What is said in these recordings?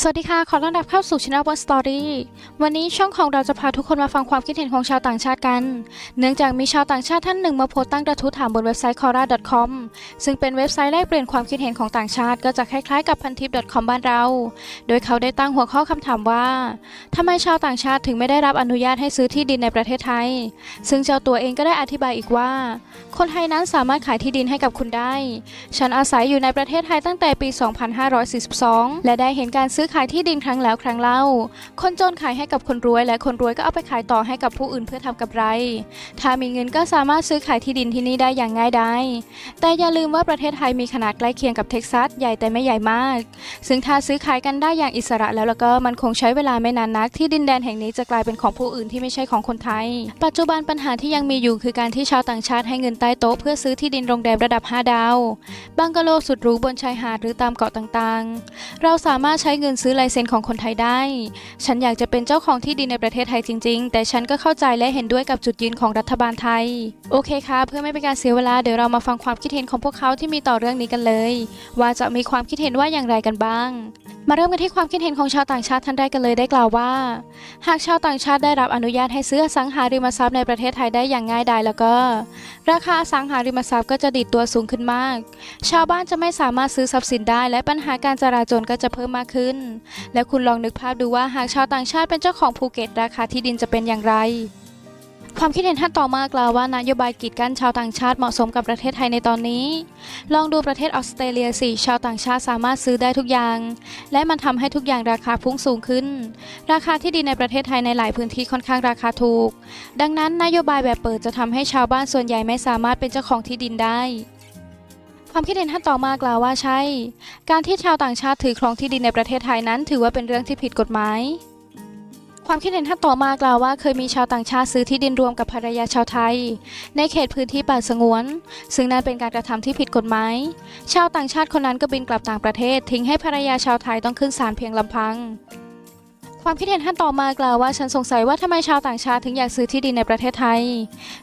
สวัสดีค่ะ ขอต้อนรับเข้าสู่ Channel Apple Story วันนี้ช่องของเราจะพาทุกคนมาฟังความคิดเห็นของชาวต่างชาติกัน เนื่องจากมีชาวต่างชาติท่านหนึ่งมาโพสต์ตั้งกระทู้ถามบนเว็บไซต์ quora.com ซึ่งเป็นเว็บไซต์แลกเปลี่ยนความคิดเห็นของต่างชาติก็จะคล้ายๆกับพันทิป .com บ้านเรา โดยเขาได้ตั้งหัวข้อคำถามว่าทำไมชาวต่างชาติถึงไม่ได้รับอนุญาตให้ซื้อที่ดินในประเทศไทย ซึ่งเจ้าตัวเองก็ได้อธิบายอีกว่า คนไทยนั้นสามารถขายที่ดินให้กับคุณได้ ฉันอาศัยอยู่ในประเทศไทยตั้งแต่ปี 2542 และได้เห็นการซื้อื้อขายที่ดินครั้งแล้วครั้งเล่า คนจนขายให้กับคนรวย และคนรวยก็เอาไปขายต่อให้กับผู้อื่นเพื่อทำกำไร ถ้ามีเงินก็สามารถซื้อขายที่ดินที่นี่ได้อย่างง่ายดายแต่อย่าลืมว่าประเทศไทยมีขนาดใกล้เคียงกับเท็กซัสใหญ่แต่ไม่ใหญ่มาก ซึ่งถ้าซื้อขายกันได้อย่างอิสระแล้วแล้วก็มันคงใช้เวลาไม่นานนัก ที่ดินแดนแห่งนี้จะกลายเป็นของผู้อื่นที่ไม่ใช่ของคนไทย ปัจจุบันปัญหาที่ยังมีอยู่คือการที่ชาวต่างชาติให้เงินใต้โต๊ะเพื่อซื้อที่ดินโรงแรมระดับ 5 ดาว บังกะโลสุดหรูบนชายหาดหรือตามเกาะต่างๆ เราสามารถใช้เงินนซื้อลายเซ็นของคนไทยได้ ฉันอยากจะเป็นเจ้าของที่ดินในประเทศไทยจริง ๆ แต่ฉันก็เข้าใจและเห็นด้วยกับจุดยืนของรัฐบาลไทย โอเคค่ะ เพื่อไม่เป็นการเสียเวลา เดี๋ยวเรามาฟังความคิดเห็นของพวกเขาที่มีต่อเรื่องนี้กันเลย ว่าจะมีความคิดเห็นว่าอย่างไรกันบ้าง มาเริ่มกันที่ความคิดเห็นของชาวต่างชาติท่านแรกกันเลยได้กล่าวว่า หากชาวต่างชาติได้รับอนุญาตให้ซื้ออสังหาริมทรัพย์ในประเทศไทยได้อย่างง่ายดายแล้วก็ ราคาอสังหาริมทรัพย์ก็จะดีดตัวสูงขึ้นมาก ชาวบ้านจะไม่สามารถซื้อทรัพย์สินได้ และปัญหาการจราจรก็จะเพิ่มมากขึ้นและคุณลองนึกภาพดูว่าหากชาวต่างชาติเป็นเจ้าของภูเก็ตราคาที่ดินจะเป็นอย่างไร ความคิดเห็นท่านต่อมากล่าวว่านโยบายกีดกันชาวต่างชาติเหมาะสมกับประเทศไทยในตอนนี้ ลองดูประเทศออสเตรเลียสิชาวต่างชาติสามารถซื้อได้ทุกอย่าง และมันทำให้ทุกอย่างราคาพุ่งสูงขึ้น ราคาที่ดินในประเทศไทยในหลายพื้นที่ค่อนข้างราคาถูก ดังนั้นนโยบายแบบเปิดจะทำให้ชาวบ้านส่วนใหญ่ไม่สามารถเป็นเจ้าของที่ดินได้ ความคิดเห็นท่านต่อมากล่าวว่าใช่ การที่ชาวต่างชาติถือครองที่ดินในประเทศไทยนั้น ถือว่าเป็นเรื่องที่ผิดกฎหมาย ความคิดเห็นท่านต่อมากล่าวว่า เคยมีชาวต่างชาติซื้อที่ดินรวมกับภรรยาชาวไทย ในเขตพื้นที่ป่าสงวน ซึ่งนั่นเป็นการกระทำที่ผิดกฎหมาย ชาวต่างชาติคนนั้นก็บินกลับต่างประเทศ ทิ้งให้ภรรยาชาวไทยต้องขึ้นศาลเพียงลำพัง ความคิดเห็นท่านต่อมากล่าวว่าฉันสงสัยว่าทำไมชาวต่างชาติถึงอยากซื้อที่ดินในประเทศไทย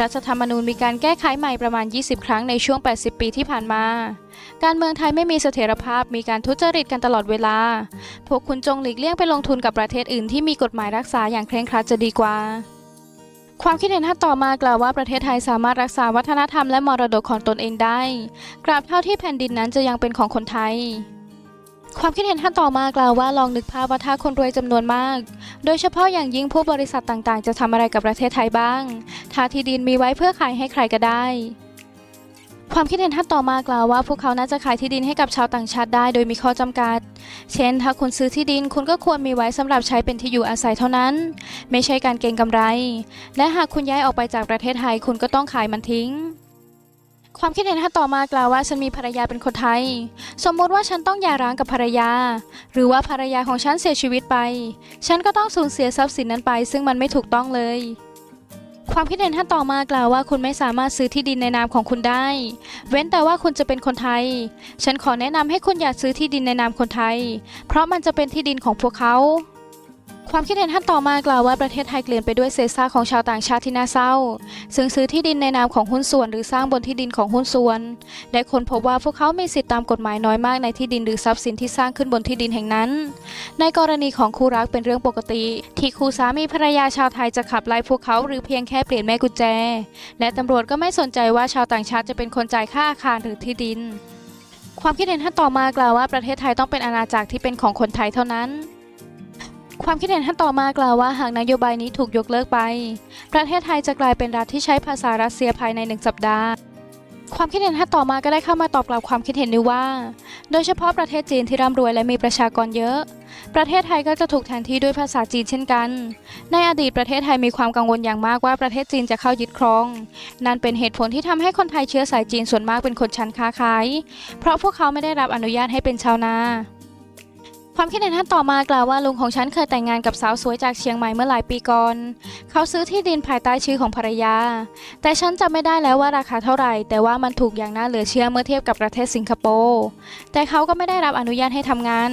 รัฐธรรมนูญมีการแก้ไขใหม่ประมาณ 20 ครั้งในช่วง 80 ปีที่ผ่านมา การเมืองไทยไม่มีเสถียรภาพมีการทุจริตกันตลอดเวลา พวกคุณจงหลีกเลี่ยงไปลงทุนกับประเทศอื่นที่มีกฎหมายรักษาอย่างเคร่งครัดจะดีกว่าความคิดเห็นท่านต่อมากล่าวว่าประเทศไทยสามารถรักษาวัฒนธรรมและมรดกของตนเองได้ กราบเท่าที่แผ่นดินนั้นจะยังเป็นของคนไทย ความคิดเห็นท่านต่อมากล่าวว่าลองนึกภาพว่าถ้าคนรวยจำนวนมาก โดยเฉพาะอย่างยิ่งผู้บริษัทต่างๆ จะทำอะไรกับประเทศไทยบ้าง ถ้าที่ดินมีไว้เพื่อขายให้ใครก็ได้ ความคิดเห็นท่านต่อมากล่าวว่า พวกเขาน่าจะขายที่ดินให้กับชาวต่างชาติได้ โดยมีข้อจำกัด เช่น ถ้าคุณซื้อที่ดินคุณก็ควรมีไว้สำหรับใช้เป็นที่อยู่อาศัยเท่านั้น ไม่ใช่การเก็งกำไร และหากคุณย้ายออกไปจากประเทศไทยคุณก็ต้องขายมันทิ้ง ความคิดเห็นท่านต่อมากล่าวว่าฉันมีภรรยาเป็นคนไทย สมมติว่าฉันต้องหย่าร้างกับภรรยา หรือว่าภรรยาของฉันเสียชีวิตไป ฉันก็ต้องสูญเสียทรัพย์สินนั้นไป ซึ่งมันไม่ถูกต้องเลยความคิดเห็นท่านต่อมากล่าวว่าคุณไม่สามารถซื้อที่ดินในนามของคุณได้ เว้นแต่ว่าคุณจะเป็นคนไทย ฉันขอแนะนำให้คุณอย่าซื้อที่ดินในนามคนไทย เพราะมันจะเป็นที่ดินของพวกเขา ความคิดเห็นท่านต่อมากล่าวว่าประเทศไทยเกลื่อนไปด้วยเศษซากของชาวต่างชาติที่น่าเศร้า ซึ่งซื้อที่ดินในนามของหุ้นส่วนหรือสร้างบนที่ดินของหุ้นส่วนและคนพบว่าพวกเขามีสิทธิตามกฎหมายน้อยมากในที่ดินหรือทรัพย์สินที่สร้างขึ้นบนที่ดินแห่งนั้น ในกรณีของคู่รักเป็นเรื่องปกติ ที่คู่สามีภรรยาชาวไทยจะขับไล่พวกเขาหรือเพียงแค่เปลี่ยนแม่กุญแจ และตำรวจก็ไม่สนใจว่าชาวต่างชาติจะเป็นคนจ่ายค่าอาคารหรือที่ดิน ความคิดเห็นท่านต่อมากล่าวว่าประเทศไทยต้องเป็นอาณาจักรที่เป็นของคนไทยเท่านั้น ความคิดเห็นท่านต่อมากล่าวว่าหากนโยบายนี้ถูกยกเลิกไป ประเทศไทยจะกลายเป็นรัฐที่ใช้ภาษารัสเซียภายในหนึ่งสัปดาห์ ความคิดเห็นท่านต่อมาก็ได้เข้ามาตอบกลับความคิดเห็นนี้ว่า โดยเฉพาะประเทศจีนที่ร่ำรวยและมีประชากรเยอะ ประเทศไทยก็จะถูกแทนที่ด้วยภาษาจีนเช่นกัน ในอดีตประเทศไทยมีความกังวลอย่างมากว่าประเทศจีนจะเข้ายึดครอง นั่นเป็นเหตุผลที่ทำให้คนไทยเชื้อสายจีนส่วนมากเป็นคนชั้นค้าขาย เพราะพวกเขาไม่ได้รับอนุญาตให้เป็นชาวนา ความคิดเห็นท่านต่อมากล่าวว่าลุงของฉันเคยแต่งงานกับสาวสวยจากเชียงใหม่เมื่อหลายปีก่อน เขาซื้อที่ดินภายใต้ชื่อของภรรยา แต่ฉันจำไม่ได้แล้วว่าราคาเท่าไหร่ แต่ว่ามันถูกอย่างน่าเหลือเชื่อเมื่อเทียบกับประเทศสิงคโปร์ แต่เขาก็ไม่ได้รับอนุญาตให้ทำงาน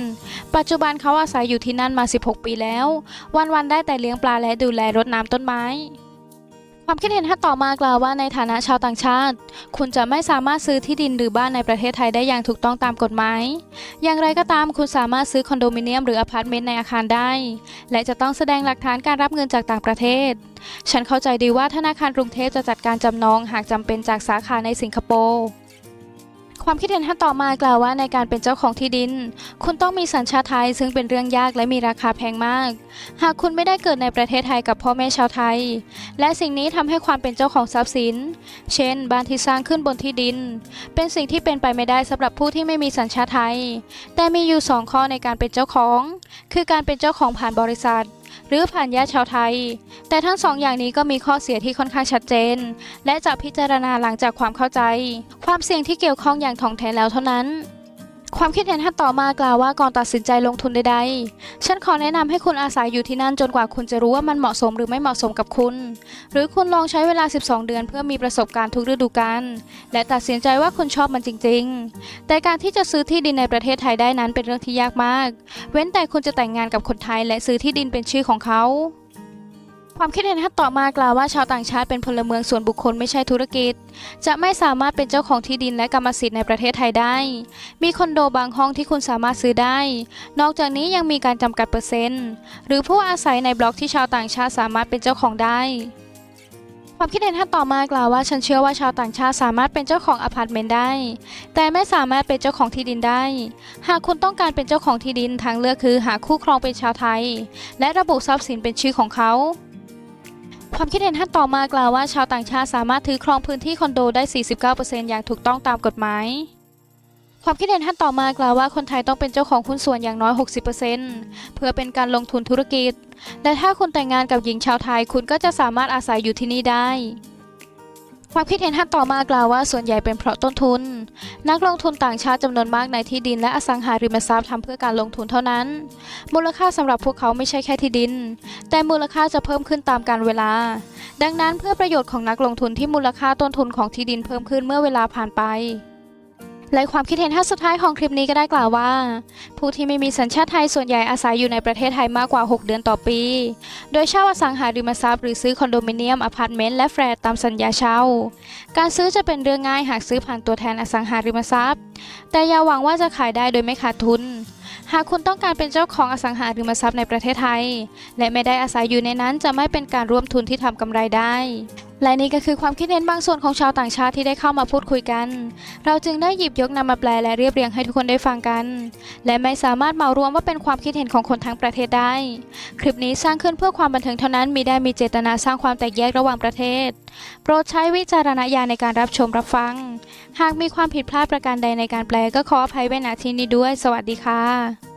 ปัจจุบันเขาอาศัยอยู่ที่นั่นมา 16 ปีแล้ว วันๆได้แต่เลี้ยงปลาและดูแลรดน้ำต้นไม้ ความคิดเห็นท่านต่อมากล่าวว่าในฐานะชาวต่างชาติ คุณจะไม่สามารถซื้อที่ดินหรือบ้านในประเทศไทยได้อย่างถูกต้องตามกฎหมาย อย่างไรก็ตามคุณสามารถซื้อคอนโดมิเนียมหรืออพาร์ตเมนต์ในอาคารได้ และจะต้องแสดงหลักฐานการรับเงินจากต่างประเทศ ฉันเข้าใจดีว่าธนาคารกรุงเทพจะจัดการจำนองหากจำเป็นจากสาขาในสิงคโปร์ ความคิดเห็นท่านต่อมากล่าวว่าในการเป็นเจ้าของที่ดิน คุณต้องมีสัญชาติไทยซึ่งเป็นเรื่องยากและมีราคาแพงมาก หากคุณไม่ได้เกิดในประเทศไทยกับพ่อแม่ชาวไทย และสิ่งนี้ทำให้ความเป็นเจ้าของทรัพย์สิน เช่น บ้านที่สร้างขึ้นบนที่ดิน เป็นสิ่งที่เป็นไปไม่ได้สำหรับผู้ที่ไม่มีสัญชาติไทย แต่มีอยู่สองข้อในการเป็นเจ้าของ คือการเป็นเจ้าของผ่านบริษัท หรือผ่านญาติชาวไทย แต่ทั้งสองอย่างนี้ก็มีข้อเสียที่ค่อนข้างชัดเจน และจะพิจารณาหลังจากความเข้าใจ ความเสี่ยงที่เกี่ยวข้องอย่างถ่องแท้แล้วเท่านั้น ความคิดเห็นท่านต่อมากล่าวว่าก่อนตัดสินใจลงทุนใดๆ ฉันขอแนะนำให้คุณอาศัยอยู่ที่นั่นจนกว่าคุณจะรู้ว่ามันเหมาะสมหรือไม่เหมาะสมกับคุณ หรือคุณลองใช้เวลา 12 เดือนเพื่อมีประสบการณ์ทุกฤดูกาลและตัดสินใจว่าคุณชอบมันจริง ๆ แต่การที่จะซื้อที่ดินในประเทศไทยได้นั้นเป็นเรื่องที่ยากมาก เว้นแต่คุณจะแต่งงานกับคนไทยและซื้อที่ดินเป็นชื่อของเขา ความคิดเห็นท่านต่อมากล่าวว่าชาวต่างชาติเป็นพลเมืองส่วนบุคคลไม่ใช่ธุรกิจ จะไม่สามารถเป็นเจ้าของที่ดินและกรรมสิทธิ์ในประเทศไทยได้ มีคอนโดบางห้องที่คุณสามารถซื้อได้ นอกจากนี้ยังมีการจำกัดเปอร์เซ็นต์ หรือผู้อาศัยในบล็อกที่ชาวต่างชาติสามารถเป็นเจ้าของได้ความคิดเห็นท่านต่อมากล่าวว่าฉันเชื่อว่าชาวต่างชาติสามารถเป็นเจ้าของอพาร์ตเมนต์ได้ แต่ไม่สามารถเป็นเจ้าของที่ดินได้ หากคุณต้องการเป็นเจ้าของที่ดินทางเลือกคือหาคู่ครองเป็นชาวไทย และระบุทรัพย์สินเป็นชื่อของเขา ความคิดเห็นท่านต่อมากล่าวว่าชาวต่างชาติสามารถถือครองพื้นที่คอนโดได้ 49%อย่างถูกต้องตามกฎหมายความคิดเห็นท่านต่อมากล่าวว่าคนไทยต้องเป็นเจ้าของหุ้นส่วนอย่างน้อย 60%เพื่อเป็นการลงทุนธุรกิจ และถ้าคุณแต่งงานกับหญิงชาวไทยคุณก็จะสามารถอาศัยอยู่ที่นี่ได้ ความคิดเห็นท่านต่อมากล่าวว่าส่วนใหญ่เป็นเพราะต้นทุน นักลงทุนต่างชาติจำนวนมากในที่ดินและอสังหาริมทรัพย์ทำเพื่อการลงทุนเท่านั้น มูลค่าสำหรับพวกเขาไม่ใช่แค่ที่ดิน แต่มูลค่าจะเพิ่มขึ้นตามการเวลา ดังนั้นเพื่อประโยชน์ของนักลงทุนที่มูลค่าต้นทุนของที่ดินเพิ่มขึ้นเมื่อเวลาผ่านไป และความคิดเห็นท่านสุดท้ายของคลิปนี้ก็ได้กล่าวว่า ผู้ที่ไม่มีสัญชาติไทยส่วนใหญ่อาศัยอยู่ในประเทศไทยมากกว่า 6 เดือนต่อปี โดยเช่าอสังหาริมทรัพย์หรือซื้อคอนโดมิเนียมอพาร์ตเมนต์และแฟลตตามสัญญาเช่า การซื้อจะเป็นเรื่องง่ายหากซื้อผ่านตัวแทนอสังหาริมทรัพย์ แต่อย่าหวังว่าจะขายได้โดยไม่ขาดทุน หากคุณต้องการเป็นเจ้าของอสังหาริมทรัพย์ในประเทศไทย และไม่ได้อาศัยอยู่ในนั้นจะไม่เป็นการร่วมทุนที่ทำกำไรได้ และนี่ก็คือความคิดเห็นบางส่วนของชาวต่างชาติที่ได้เข้ามาพูดคุยกัน เราจึงได้หยิบยกนำมาแปลและเรียบเรียงให้ทุกคนได้ฟังกัน และไม่สามารถเหมารวมว่าเป็นความคิดเห็นของคนทั้งประเทศได้ คลิปนี้สร้างขึ้นเพื่อความบันเทิงเท่านั้นมีได้มีเจตนาสร้างความแตกแยกระหว่างประเทศ โปรดใช้วิจารณญาณในการรับชมรับฟัง หากมีความผิดพลาดประการใดในการแปลก็ขออภัยไว้ณที่นี้ด้วย สวัสดีค่ะ